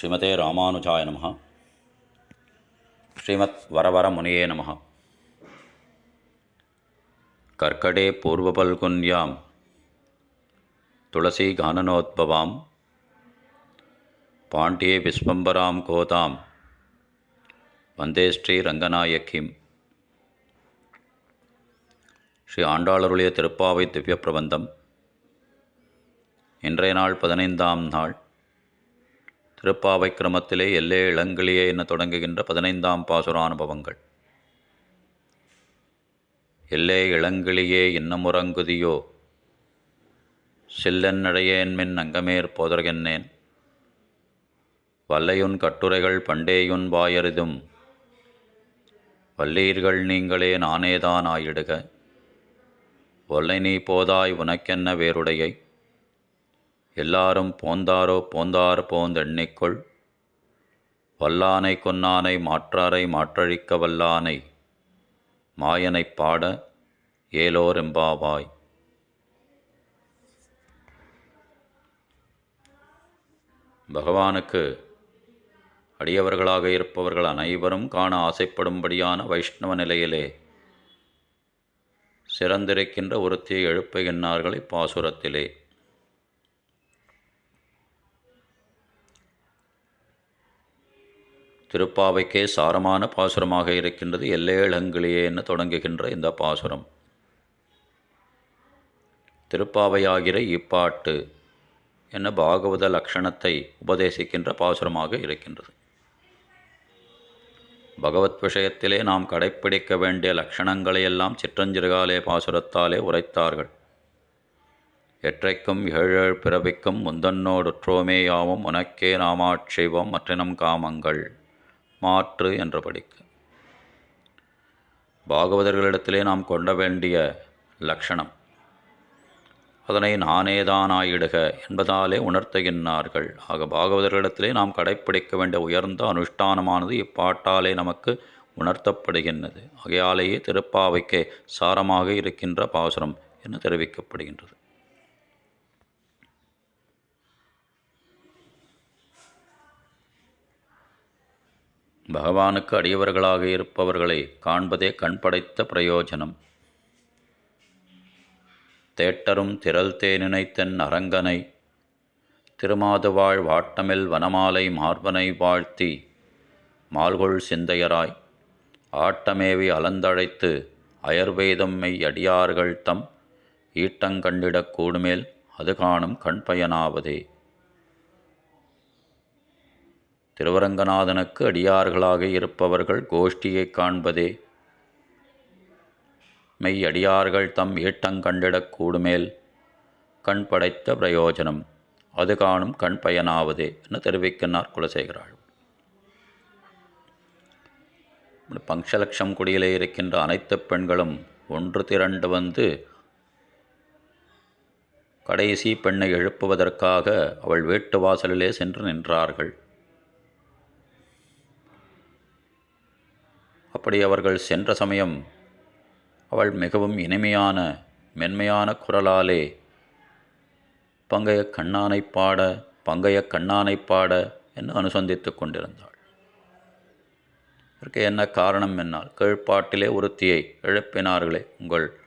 ஸ்ரீமதே ராமானுஜாய நம ஸ்ரீமத் வரவர முனியே நம கர்க்கடே பூர்வபல்குன்யாம். துளசி கானனோத்பவாம். பாண்டியே விஸ்வம்பராம் கோதாம். வந்தே ஸ்ரீ ரங்கநாயக்கிம். ஸ்ரீ ஆண்டாளருடைய திருப்பாவை திவ்ய பிரபந்தம் இன்றைய நாள் பதினைந்தாம் நாள். திருப்பாவை கிரமத்திலே எல்லே இளங்கிளியே என தொடங்குகின்ற பதினைந்தாம் பாசுர அனுபவங்கள் எல்லே இளங்கிளியே இன்னமுறங்குதியோ? செல்லன் அடையேன்மின் அங்கமேற் போதர்கென்னேன். வல்லையுன் கட்டுரைகள் பண்டேயுன் வாயறிதும். வல்லீர்கள் நீங்களே நானேதான் ஆயிடுக. ஒல்லை நீ போதாய் உனக்கென்ன வேறுடையை? எல்லாரும் போந்தாரோ போந்தார் போந்தெண்ணிக்கொள். வல்லானை கொன்னானை மாற்றாரை மாற்றழிக்க வல்லானை. மாயனைப் பாட ஏலோர் எம்பாவாய். பகவானுக்கு அடியவர்களாக இருப்பவர்கள் அனைவரும் காண ஆசைப்படும்படியான வைஷ்ணவ நிலையிலே சிறந்திருக்கின்ற ஒருத்தியை எழுப்புகின்றார்கள் இப்பாசுரத்திலே திருப்பாவைக்கே சாரமான பாசுரமாக இருக்கின்றது. எல்லேழங்கிலேன்னு தொடங்குகின்ற இந்த பாசுரம். திருப்பாவையாகிற இப்பாட்டு என்ன பாகவத லக்ஷணத்தை உபதேசிக்கின்ற பாசுரமாக இருக்கின்றது. பகவத் விஷயத்திலே நாம் கடைப்பிடிக்க வேண்டிய லக்ஷணங்களையெல்லாம் சிற்றஞ்சிறுகாலே பாசுரத்தாலே உரைத்தார்கள். எற்றைக்கும் ஏழேழ் பிறவிக்கும் முந்தன்னோடுற்றோமேயாவும் உனக்கே நாமாட்சிவம் மற்றினம் காமங்கள். மாற்று என்று படிக்க பாகவதர்களிடத்திலே நாம் கொண்ட வேண்டிய லக்ஷணம் அதனை நானேதானாயிடுக என்பதாலே உணர்த்துகின்றார்கள். ஆக பாகவதர்களிடத்திலே நாம் கடைப்பிடிக்க வேண்டிய உயர்ந்த அனுஷ்டானமானது இப்பாட்டாலே நமக்கு உணர்த்தப்படுகின்றது. ஆகையாலேயே திருப்பாவைக்கே சாரமாக இருக்கின்ற பாசுரம் என தெரிவிக்கப்படுகின்றது. பகவானுக்கு அடியவர்களாக இருப்பவர்களை காண்பதே கண்படைத்த பிரயோஜனம். தேட்டரும் திரள் தேனினைத்தன் அரங்கனை திருமாதுவாழ் வாட்டமில் வனமாலை மார்பனை வாழ்த்தி மால்கொள் சிந்தையராய் ஆட்டமேவி அலந்தழைத்து அயர்வேதம் மெய் அடியார்கள் தம் ஈட்டங்கண்டிடக் கூடுமேல் அது காணும் கண்பயனாவதே. திருவரங்கநாதனுக்கு அடியார்களாக இருப்பவர்கள் கோஷ்டியைக் காண்பதே. மெய் அடியார்கள் தம் ஈட்டங்கண்டிடக் கூடுமேல் கண் படைத்த பிரயோஜனம். அது காணும் கண் பயனாவதே என தெரிவிக்கின்றார் குலசேகராள் பங்கலட்சம் குடியிலே இருக்கின்ற அனைத்து பெண்களும் ஒன்று திரண்டு வந்து கடைசி பெண்ணை எழுப்புவதற்காக அவள் வீட்டு வாசலிலே சென்று நின்றார்கள். அப்படி அவர்கள் சென்ற சமயம் அவள் மிகவும் இனிமையான மென்மையான குரலாலே பங்கைய கண்ணானை பாட பங்கைய கண்ணானை பாட என்று அனுசந்தித்து கொண்டிருந்தாள். இதற்கு என்ன காரணம் என்னால்? கீழ்ப்பாட்டிலே ஒருத்தியை எழுப்பினார்களே உங்கள்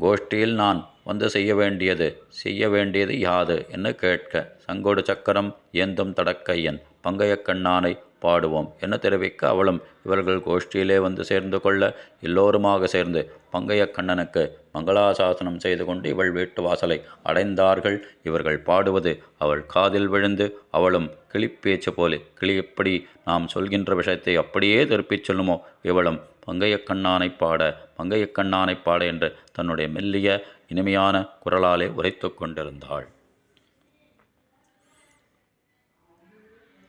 கோஷ்டியில் நான் வந்து செய்ய வேண்டியது செய்ய வேண்டியது யாது? என்று கேட்க சங்கோடு சக்கரம் ஏந்தும் தடக்கையன் பங்கைய கண்ணானை பாடுவோம். என தெரிவிக்க அவளும் இவர்கள் கோஷ்டியிலே வந்து சேர்ந்து கொள்ள எல்லோருமாக சேர்ந்து பங்கைய கண்ணனுக்கு மங்களாசாசனம் செய்து கொண்டு இவள் வீட்டு வாசலை அடைந்தார்கள். இவர்கள் பாடுவது அவள் காதில் விழுந்து அவளும் கிளிப்பேச்சு போலே கிளி எப்படி நாம் சொல்கின்ற விஷயத்தை அப்படியே திருப்பிச் சொல்லுமோ? இவளும் பங்கைய கண்ணானை பாட பங்கைய கண்ணானை பாட என்று தன்னுடைய மெல்லிய இனிமையான குரலாலே உரைத்து கொண்டிருந்தாள்.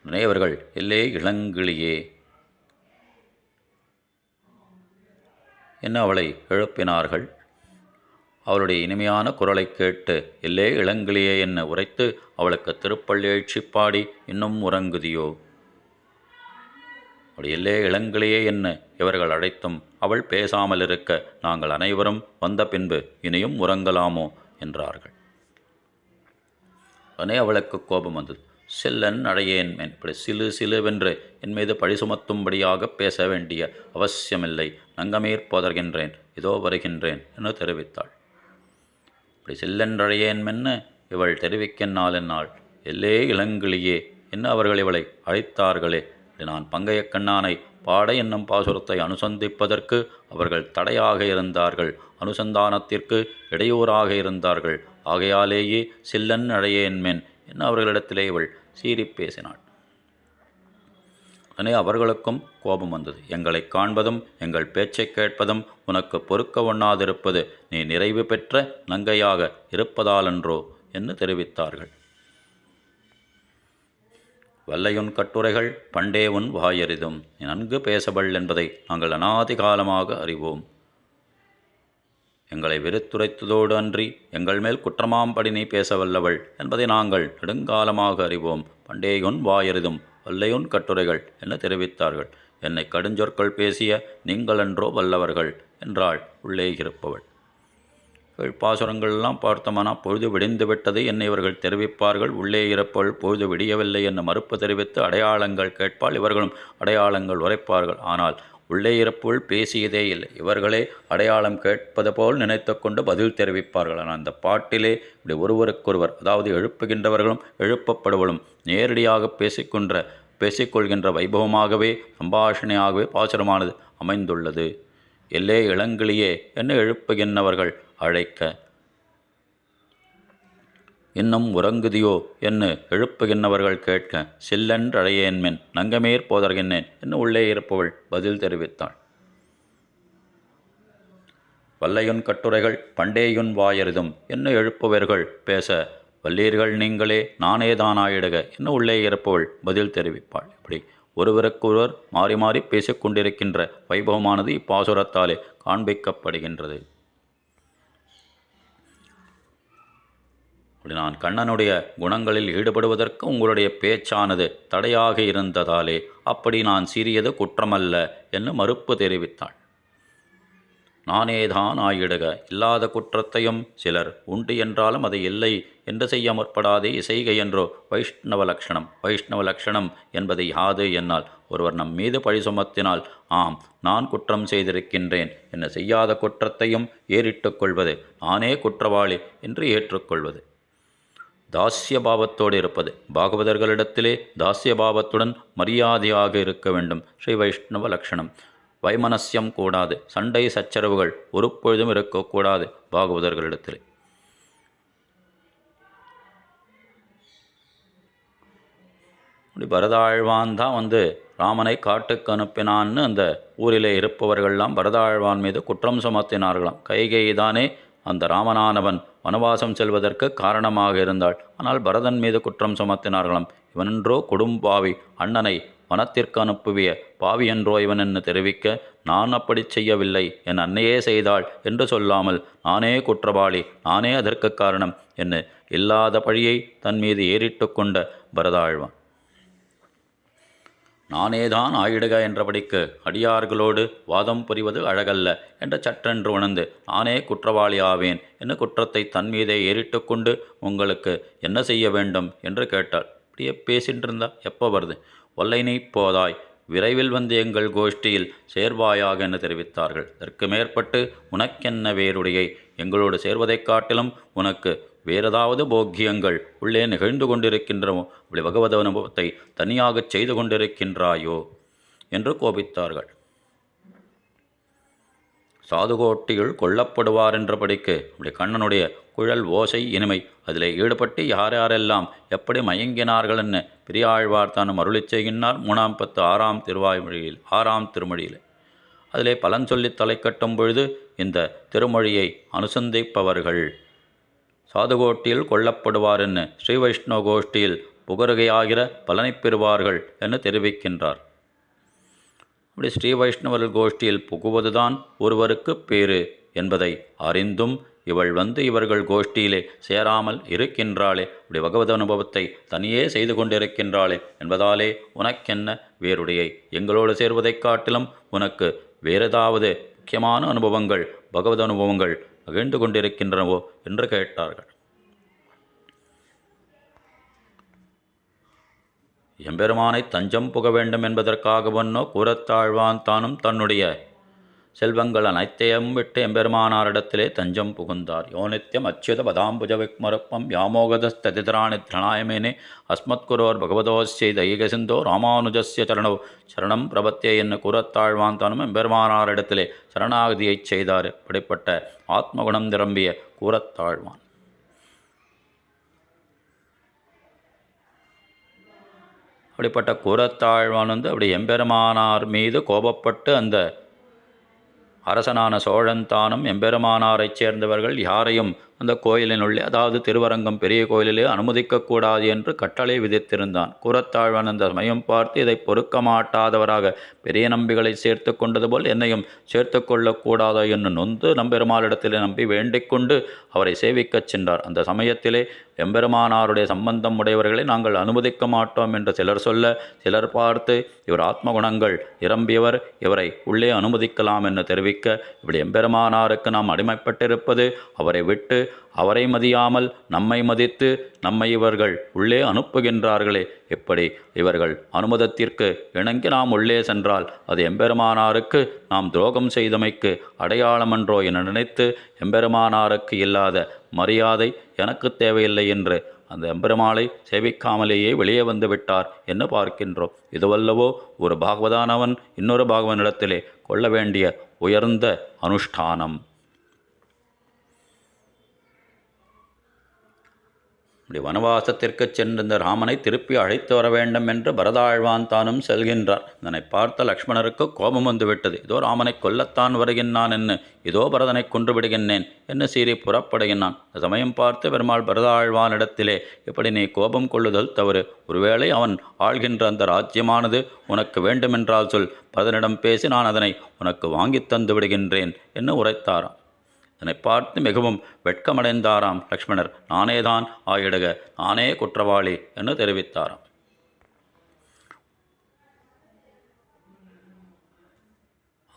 முனையவர்கள் எல்லே இளங்கிளியே. என்ன அவளை எழுப்பினார்கள்? அவளுடைய இனிமையான குரலை கேட்டு எல்லே இளங்கிளியே என்ன உரைத்து அவளுக்கு திருப்பள்ளி எழுச்சி பாடி இன்னும் உறங்குதியோ? அப்படி எல்லே இளங்கிளியே என்ன இவர்கள் அழைத்தும் அவள் பேசாமல் இருக்க நாங்கள் அனைவரும் வந்த பின்பு இனியும் உறங்கலாமோ? என்றார்கள். உடனே அவளுக்கு கோபம் வந்தது. செல்லன் அடையேன் மென். இப்படி சிலு சிலுவென்று என் மீது பழி சுமத்தும்படியாக பேச வேண்டிய அவசியமில்லை. நங்கமீர் போதர்கின்றேன். இதோ வருகின்றேன் என தெரிவித்தாள். இப்படி செல்லென்றழையேன் மென்ன இவள் தெரிவிக்கின்றாள் என்னால். எல்லே இளங்கிளியே என்ன அவர்கள் இவளை அழைத்தார்களே? நான் பங்கைய கண்ணானை பாட என்னும் பாசுரத்தை அனுசந்திப்பதற்கு அவர்கள் தடையாக இருந்தார்கள். அனுசந்தானத்திற்கு இடையூறாக இருந்தார்கள். ஆகையாலேயே சில்லன் அழையேன்மென் என்று என்ன அவர்களிடத்திலே இவள் சீறிப் பேசினாள். உடனே அவர்களுக்கும் கோபம் வந்தது. எங்களை காண்பதும் எங்கள் பேச்சைக் கேட்பதும் உனக்கு பொறுக்க ஒண்ணாதிருப்பது நீ நிறைவு பெற்ற நங்கையாக இருப்பதாலன்றோ என்று தெரிவித்தார்கள். வல்லையுன் கட்டுரைகள் பண்டே உன் வாயறிதும். நீ நன்கு பேசவள் என்பதை நாங்கள் அனாதி காலமாக அறிவோம். எங்களை வெறுத்துரைத்ததோடு அன்றி எங்கள் மேல் குற்றமாம்படி நீ பேசவல்லவள் என்பதை நாங்கள் நெடுங்காலமாக அறிவோம். பண்டேயுன் வாயறிதும் வல்லையுன் கட்டுரைகள் என தெரிவித்தார்கள்? என்னை கடுஞ்சொற்கள் பேசிய நீங்களன்றோ வல்லவர்கள் என்றாள் உள்ளே இருப்பவள். பாசுரங்கள்லாம் பார்த்தோமானா பொழுது விடிந்து விட்டது என்னை இவர்கள் தெரிவிப்பார்கள். உள்ளே இருப்பவள் பொழுது விடியவில்லை என மறுப்பு தெரிவித்து அடையாளங்கள் கேட்பால் இவர்களும் அடையாளங்கள் உரைப்பார்கள். ஆனால் உள்ளே இருப்புள் பேசியதே இல்லை. இவர்களே அடையாளம் கேட்பது போல் நினைத்து கொண்டு பதில் தெரிவிப்பார்கள் ஆனால் அந்த பாட்டிலே இப்படி ஒருவருக்கொருவர் அதாவது எழுப்புகின்றவர்களும் எழுப்பப்படுவளும் நேரடியாக பேசிக்கொன்ற பேசிக்கொள்கின்ற வைபவமாகவே சம்பாஷணையாகவே பாசுரமானது அமைந்துள்ளது. எல்லே இளங்கிளியே என்ன எழுப்புகின்றவர்கள் அழைக்க இன்னும் உறங்குதியோ என்று எழுப்புகின்றவர்கள் கேட்க சில்லென்றழையேன்மென் நங்கமேற் போதர்கின்றேன் என்று உள்ளே இருப்பவள் பதில் தெரிவித்தாள். வல்லையுன் கட்டுரைகள் பண்டேயுன் வாயறிதும் என்ன எழுப்புவர்கள் பேச வல்லீர்கள் நீங்களே நானேதானாயிடுக என்ன உள்ளே இருப்பவள் பதில் தெரிவிப்பாள். இப்படி ஒருவருக்கொருவர் மாறி மாறி பேசிக்கொண்டிருக்கின்ற வைபவமானது இப்பாசுரத்தாலே காண்பிக்கப்படுகின்றது. அப்படி நான் கண்ணனுடைய குணங்களில் ஈடுபடுவதற்கு உங்களுடைய பேச்சானது தடையாக இருந்ததாலே அப்படி நான் சிறியது குற்றமல்ல என்று மறுப்பு தெரிவித்தாள். நானேதான் ஆயிடுக இல்லாத குற்றத்தையும் சிலர் உண்டு என்றாலும் அதை இல்லை என்று செய்ய முற்படாதே இசைகை என்றோ வைஷ்ணவ லக்ஷணம் வைஷ்ணவ லக்ஷணம் என்பதை யாது என்னால் ஒருவர் நம் மீது பழி சுமத்தினால் ஆம் நான் குற்றம் செய்திருக்கின்றேன் என்ன செய்யாத குற்றத்தையும் ஏறிட்டுக் கொள்வது நானே குற்றவாளி என்று ஏற்றுக்கொள்வது. தாஸ்ய பாவத்தோடு இருப்பது. பாகவதர்களிடத்திலே தாஸ்ய பாவத்துடன் மரியாதையாக இருக்க வேண்டும். ஸ்ரீ வைஷ்ணவ லக்ஷணம் வைமனஸ்யம் கூடாது. சண்டை சச்சரவுகள் ஒரு பொழுதும் இருக்கக்கூடாது பாகவதர்களிடத்திலே. இப்படி பரதாழ்வான் தான் வந்து ராமனை காட்டுக்கு அனுப்பினான்னு அந்த ஊரிலே இருப்பவர்கள்லாம் பரதாழ்வான் மீது குற்றம் சுமத்தினார்களாம். கைகை தானே அந்த ராமனானவன் வனவாசம் செல்வதற்கு காரணமாக இருந்தாள். ஆனால் பரதன் மீது குற்றம் சுமத்தினார்களாம். இவனென்றோ கொடும்பாவி அண்ணனை வனத்திற்கு அனுப்புவிய பாவி என்றோ இவன் என்று தெரிவிக்க நான் அப்படி செய்யவில்லை. என் அன்னையே செய்தாள் என்று சொல்லாமல் நானே குற்றவாளி நானே அதற்கு காரணம் என்று இல்லாத பழியை தன் மீது ஏறிட்டு கொண்ட பரதாழ்வான். நானேதான் ஆயிடுக என்றபடிக்கு அடியார்களோடு வாதம் புரிவது அழகல்ல என்ற சற்றென்று உணர்ந்து நானே குற்றவாளி ஆவேன். என்று குற்றத்தை தன் மீதே ஏறிட்டு கொண்டு உங்களுக்கு என்ன செய்ய வேண்டும்? என்று கேட்டாள். இப்படியே பேசிட்டு இருந்தா எப்போ வருது? ஒல்லைனை போதாய். விரைவில் வந்து எங்கள் கோஷ்டியில் சேர்வாயாக என தெரிவித்தார்கள். இதற்கு மேற்பட்டு உனக்கென்ன வேறுடையை? எங்களோடு சேர்வதைக் காட்டிலும் உனக்கு வேறதாவது போக்கியங்கள் உள்ளே நிகழ்ந்து கொண்டிருக்கின்றனோ அப்படி பகவத அனுபவத்தை தனியாகச் செய்து கொண்டிருக்கின்றாயோ என்று கோபித்தார்கள். சாதுகோட்டியில் கொல்லப்படுவார் என்றபடிக்கு அப்படி கண்ணனுடைய குழல் ஓசை இனிமை அதில் ஈடுபட்டு யார் யாரெல்லாம் எப்படி மயங்கினார்கள் என்று பெரியாழ்வார் தானும் அருளி செய்கின்றார் மூணாம் பத்து ஆறாம் திருவாய்மொழியில் ஆறாம் திருமொழியில். அதிலே பலன் சொல்லி தலை கட்டும் பொழுது இந்த திருமொழியை அனுசந்திப்பவர்கள் சாதுகோட்டியில் கொல்லப்படுவார் என்று ஸ்ரீ வைஷ்ணவ கோஷ்டியில் புகருகையாகிற பலனை பெறுவார்கள் என தெரிவிக்கின்றார். அப்படி ஸ்ரீ வைஷ்ணவர்கள் கோஷ்டியில் புகுவதுதான் ஒருவருக்கு பேறு என்பதை அறிந்தும் இவள் வந்து இவர்கள் கோஷ்டியிலே சேராமல் இருக்கின்றாளே இப்படி பகவத அனுபவத்தை தனியே செய்து கொண்டிருக்கின்றாளே என்பதாலே உனக்கென்ன வேறுடையை? எங்களோடு சேர்வதைக் காட்டிலும் உனக்கு வேறதாவது முக்கியமான அனுபவங்கள் பகவத அனுபவங்கள் மகிழ்ந்து கொண்டிருக்கின்றனவோ என்று கேட்டார்கள். எம்பெருமானை தஞ்சம் புக வேண்டும் என்பதற்காகவன்னோ கூறத்தாழ்வான் தானும் தன்னுடைய செல்வங்கள் அனைத்தையும் விட்டு எம்பெருமானாரிடத்திலே தஞ்சம் புகுந்தார். யோனித்யம் அச்சுத பதாம்புஜ விக்மரப்பம் வியாமோகதஸ்ததிதராணி திரணாயமேனே அஸ்மத்குரோர் பகவதோஸ்யை தைகசிந்தோ ராமானுஜஸ்ய சரணோ. சரணம் பிரபத்தே என்ன கூறத்தாழ்வான் தானும் எம்பெருமானாரிடத்திலே சரணாகதியைச் செய்தார். இப்படிப்பட்ட ஆத்மகுணம் நிரம்பிய கூறத்தாழ்வான். அப்படிப்பட்ட கூறத்தாழ்வான் வந்து அப்படி எம்பெருமானார் மீது கோபப்பட்டு அந்த அரசனான சோழன் தானும் எம்பெருமானாரைச் சேர்ந்தவர்கள் யாரையும் அந்த கோயிலினுள்ளே அதாவது திருவரங்கம் பெரிய கோயிலிலே அனுமதிக்கக்கூடாது என்று கட்டளை விதித்திருந்தான். கூறத்தாழ்வான் அந்த சமயம் பார்த்து இதை பொறுக்க மாட்டாதவராக பெரிய நம்பிகளை சேர்த்து கொண்டது போல் என்னையும் சேர்த்து கொள்ளக்கூடாதோ? என்று நொந்து நம்பெருமாளிடத்திலே நம்பி வேண்டிக் கொண்டு அவரை சேவிக்கச் சென்றார். அந்த சமயத்திலே எம்பெருமானாருடைய சம்பந்தம் உடையவர்களை நாங்கள் அனுமதிக்க மாட்டோம் என்று சிலர் சொல்ல சிலர் பார்த்து இவர் ஆத்மகுணங்கள் நிரம்பியவர் இவரை உள்ளே அனுமதிக்கலாம் என்று தெரிவிக்க இப்படி எம்பெருமானாருக்கு நாம் அடிமைப்பட்டிருப்பது அவரை விட்டு அவரை மதியாமல் நம்மை மதித்து நம்மை இவர்கள் உள்ளே அனுப்புகின்றார்களே. எப்படி? இவர்கள் அனுமதத்திற்கு இணங்கி நாம் உள்ளே சென்றால் அது எம்பெருமானாருக்கு நாம் துரோகம் செய்தமைக்கு அடையாளமன்றோ என நினைத்து எம்பெருமானாருக்கு இல்லாத மரியாதை எனக்கு தேவையில்லை என்று அந்த எம்பெருமாளை சேவிக்காமலேயே வெளியே வந்து விட்டார் என்று பார்க்கின்றோம். இதுவல்லவோ ஒரு பாகவதானவன் இன்னொரு பாகவனிடத்திலே கொள்ள வேண்டிய உயர்ந்த அனுஷ்டானம். இப்படி வனவாசத்திற்கு சென்றிருந்த ராமனை திருப்பி அழைத்து வர வேண்டும் என்று பரதாழ்வான் தானும் செல்கின்றார். இதனை பார்த்த லக்ஷ்மணருக்கு கோபம் வந்துவிட்டது. இதோ ராமனை கொல்லத்தான் வருகின்றான் என்று. இதோ பரதனை கொன்று விடுகின்றேன் என்று சீறி புறப்படுகின்றான். சமயம் பார்த்து பெருமாள் பரதாழ்வானிடத்திலே இப்படி நீ கோபம் கொள்ளுதல் தவறு? ஒருவேளை அவன் ஆள்கின்ற அந்த ராஜ்யமானது உனக்கு வேண்டுமென்றால் சொல். பரதனிடம் பேசி நான் அதனை உனக்கு வாங்கித் தந்து விடுகின்றேன் என்று உரைத்தாராம். இதனை பார்த்து மிகவும் வெட்கமடைந்தாராம் லக்ஷ்மணர். நானேதான் ஆயிடுக நானே குற்றவாளி என்று தெரிவித்தாராம்.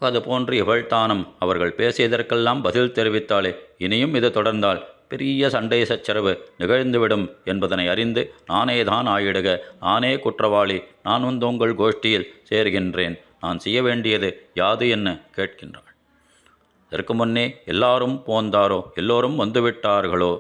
அதுபோன்று இவள்தானும் அவர்கள் பேசியதற்கெல்லாம் பதில் தெரிவித்தாளே. இனியும் இது தொடர்ந்தால் பெரிய சண்டை சச்சரவு நிகழ்ந்துவிடும் என்பதனை அறிந்து நானேதான் ஆயிடுக நானே குற்றவாளி நான் வந்து உங்கள் கோஷ்டியில் சேர்கின்றேன். நான் செய்ய வேண்டியது யாது என்ன கேட்கின்றான் இதற்கு முன்னே எல்லாரும் போந்தாரோ எல்லோரும் வந்துவிட்டார்களோ?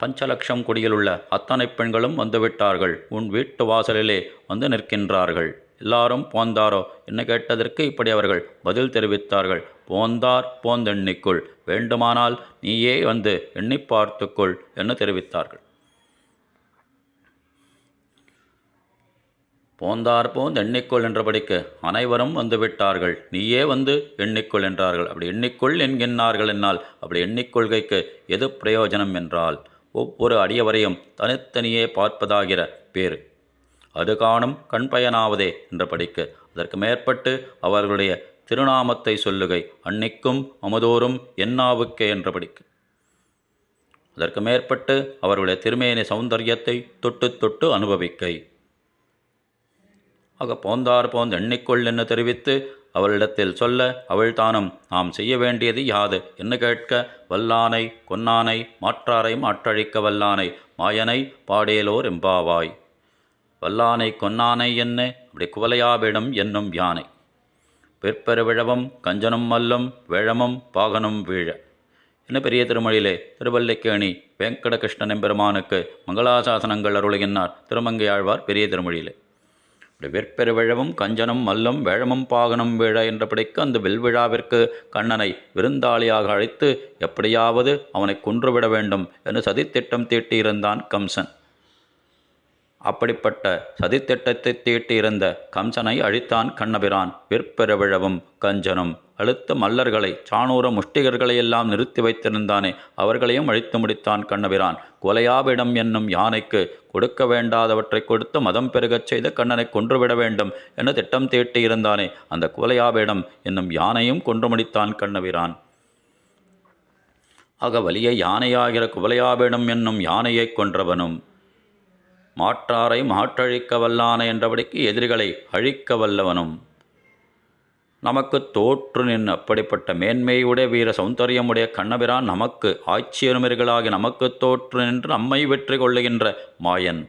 பஞ்சலட்சம் குடியில் உள்ள அத்தனை பெண்களும் வந்துவிட்டார்கள். உன் வீட்டு வாசலிலே வந்து நிற்கின்றார்கள். எல்லாரும் போந்தாரோ என்ன கேட்டதற்கு இப்படி அவர்கள் பதில் தெரிவித்தார்கள். போந்தார் போந்தெண்ணிக்குள் வேண்டுமானால் நீயே வந்து எண்ணி பார்த்துக்கொள் என்று தெரிவித்தார்கள். போந்தார்போந்து எண்ணிக்கொள் என்றபடிக்கு அனைவரும் வந்துவிட்டார்கள். நீயே வந்து எண்ணிக்கொள் என்றார்கள். அப்படி எண்ணிக்கொள் என்கின்றார்கள் என்னால். அப்படி எண்ணிக்கொள்கைக்கு எது பிரயோஜனம் என்றால் ஒவ்வொரு அடியவரையும் தனித்தனியே பார்ப்பதாகிற பேர் அது காணும் கண்பயனாவதே என்ற என்றபடிக்கு அதற்கு மேற்பட்டு அவர்களுடைய திருநாமத்தை சொல்லுகை அன்னிக்கும் அமுதோறும் என்னாவுக்கே என்றபடிக்கு. அதற்கு மேற்பட்டு அவர்களுடைய திருமேனி சௌந்தரியத்தை தொட்டு தொட்டு அனுபவிக்கை. ஆக போந்தார் போந்து எண்ணிக்கொள் என்று தெரிவித்து அவளிடத்தில் சொல்ல அவள் தானும் நாம் செய்ய வேண்டியது யாது என்ன கேட்க வல்லானை கொன்னானை மாற்றாரை மாற்றழிக்க வல்லானை மாயனை பாடேலோர் எம்பாவாய். வல்லானை கொன்னானை என்ன அப்படி குவலையாவிடம் என்னும் யானை. பிற்பெருவிழவும் கஞ்சனும் மல்லும் வேழமும் பாகனும் வீழ என்ன பெரிய திருமொழியிலே திருவல்லிக்கேணி வெங்கடகிருஷ்ணன் எம்பெருமானுக்கு மங்களாசாசனங்கள் அருளுகின்றார் திருமங்கையாழ்வார் பெரிய திருமொழியிலே. வெற்பெருவிழவும் கஞ்சனம் மல்லும் வேழமும் பாகனும் வேழ என்ற பிடிக்க அந்த வில்விழாவிற்கு கண்ணனை விருந்தாளியாக அழைத்து எப்படியாவது அவனை கொன்றுவிட வேண்டும் என்று சதித்திட்டம் தீட்டியிருந்தான் கம்சன். அப்படிப்பட்ட சதித்திட்டத்தை தீட்டியிருந்த கம்சனை அழித்தான் கண்ணபிரான். விற்பெருவிழவும் கஞ்சனும் அழுத்த மல்லர்களை சாணூர முஷ்டிகர்களையெல்லாம் நிறுத்தி வைத்திருந்தானே அவர்களையும் அழித்து முடித்தான் கண்ணபிரான். கொலையாபிடம் என்னும் யானைக்கு கொடுக்க வேண்டாதவற்றை கொடுத்து மதம் பெருகச் செய்த கண்ணனை கொன்றுவிட வேண்டும் என திட்டம் தீட்டியிருந்தானே அந்த குவலையாபிடம் என்னும் யானையும் கொன்று முடித்தான் கண்ணபிரான். ஆக வலிய யானையாகிற குவலையாபிடம் என்னும் யானையை கொன்றவனும் மாற்றாரை மாற்றழிக்க வல்லான என்றபடிக்கு எதிரிகளை அழிக்க வல்லவனும். நமக்கு தோற்று நின் அப்படிப்பட்ட மேன்மையுடைய வீர சௌந்தரியமுடைய கண்ணபிரான் நமக்கு ஆட்சியருமர்களாகி நமக்கு தோற்று நின்று நம்மை வெற்றி கொள்ளுகின்ற மாயன்.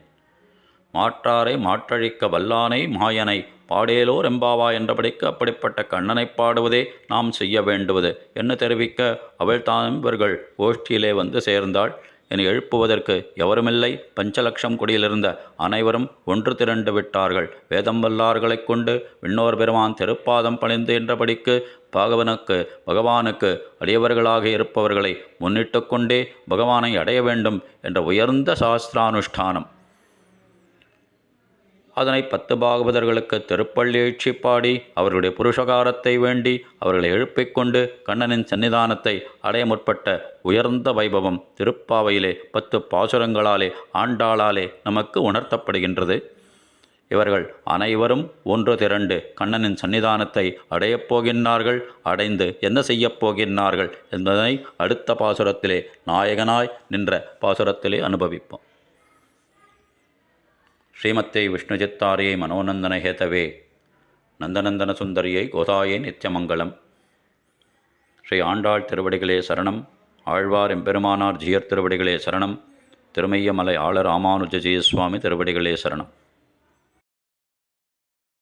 மாற்றாரை மாற்றழிக்க வல்லானை மாயனை பாடேலோர் எம்பாவா என்றபடிக்கு அப்படிப்பட்ட கண்ணனை பாடுவதே நாம் செய்ய வேண்டுவது. என்ன தெரிவிக்க? அவள்தான் இவர்கள் கோஷ்டியிலே வந்து சேர்ந்தாள். என்னை எழுப்புவதற்கு எவருமில்லை. பஞ்சலட்சம் குடியிலிருந்த அனைவரும் ஒன்று திரண்டு விட்டார்கள். வேதம் வல்லார்களைக் கொண்டு விண்ணோர் பெருமான் திருப்பாதம் பணிந்து என்றபடிக்கு பாகவனுக்கு பகவானுக்கு அடியவர்களாக இருப்பவர்களை முன்னிட்டு கொண்டே பகவானை அடைய வேண்டும் என்ற உயர்ந்த சாஸ்திரானுஷ்டானம். அதனை பத்து பாகவதர்களுக்கு திருப்பள்ளி எழுச்சி பாடி அவர்களுடைய புருஷகாரத்தை வேண்டி அவர்களை எழுப்பிக் கொண்டு கண்ணனின் சன்னிதானத்தை அடைய முற்பட்ட உயர்ந்த வைபவம் திருப்பாவையிலே பத்து பாசுரங்களாலே ஆண்டாளாலே நமக்கு உணர்த்தப்படுகின்றது. இவர்கள் அனைவரும் ஒன்று திரண்டு கண்ணனின் சன்னிதானத்தை அடையப் போகின்றார்கள். அடைந்து என்ன செய்யப் போகின்றார்கள் என்பதனை அடுத்த பாசுரத்திலே நாயகனாய் நின்ற பாசுரத்திலே அனுபவிப்போம். ஸ்ரீமத்தை விஷ்ணுஜித்தாரியை மனோநந்தன ஹேதவே நந்தநந்தன சுந்தரியை கோதாயே நித்தியமங்கலம் ஸ்ரீ ஆண்டாள் திருவடிகளே சரணம். ஆழ்வார் எம்பெருமானார் ஜியர் திருவடிகளே சரணம். திருமையமலை ஆளர் ராமானுஜ ஜெயசுவாமி திருவடிகளே சரணம்.